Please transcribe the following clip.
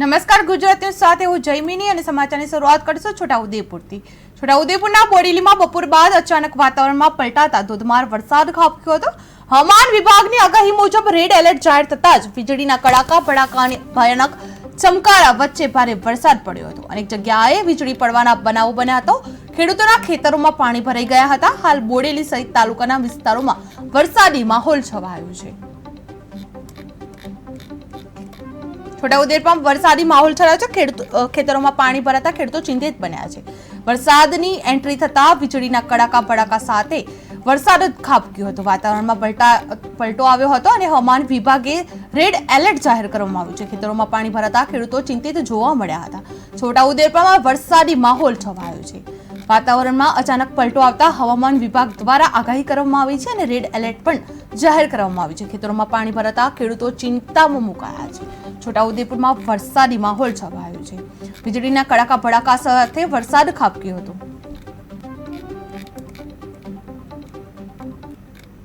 નમસ્કાર ગુજરાત સાથે હું જયમિની અને સમાચારની શરૂઆત કરીશું છોટાઉદેપુરથી. છોટાઉદેપુરના બોડેલીમાં બપોર બાદ અચાનક વાતાવરણમાં પલટાતા ધોધમાર વરસાદ ખાબક્યો હતો. હવામાન વિભાગની આગાહી મુજબ રેડ એલર્ટ જાહેર થતાં જ વીજળીના કડાકા, ભડાકા ભયાનક ચમકારા વચ્ચે ભારે વરસાદ પડ્યો હતો. અનેક જગ્યાએ વીજળી પડવાના બનાવો બન્યા હતો. ખેડૂતોના ખેતરોમાં પાણી ભરાઈ ગયા હતા. હાલ બોડેલી સહિત તાલુકાના વિસ્તારોમાં વરસાદી માહોલ છવાયો છે. છોટાઉદેપુરમાં વરસાદી માહોલ છવાયો છે. ખેતરોમાં પાણી ભરાતા ખેડૂતો ચિંતિત બન્યા છે. વરસાદની એન્ટ્રી થતા વીજળીના કડાકા ભડાકા સાથે વરસાદ જ ખાબક્યો હતો. વાતાવરણમાં પલટા, પલટો આવ્યો હતો અને હવામાન વિભાગે રેડ એલર્ટ જાહેર કરવામાં આવ્યું છે. ખેતરોમાં પાણી ભરાતા ખેડૂતો ચિંતિત જોવા મળ્યા હતા. છોટાઉદેપુરમાં વરસાદી માહોલ છવાયો છે. વાતાવરણમાં અચાનક પલટો આવતા હવામાન વિભાગ દ્વારા આગાહી કરવામાં આવી છે અને રેડ એલર્ટ પણ જાહેર કરવામાં આવ્યું છે. ખેતરોમાં પાણી ભરાતા ખેડૂતો ચિંતામાં મુકાયા છે. છોટાઉદેપુરમાં વરસાદી માહોલ છવાયો છે. વીજળીના કડાકા ભડાકા સાથે વરસાદ ખાબક્યો હતો.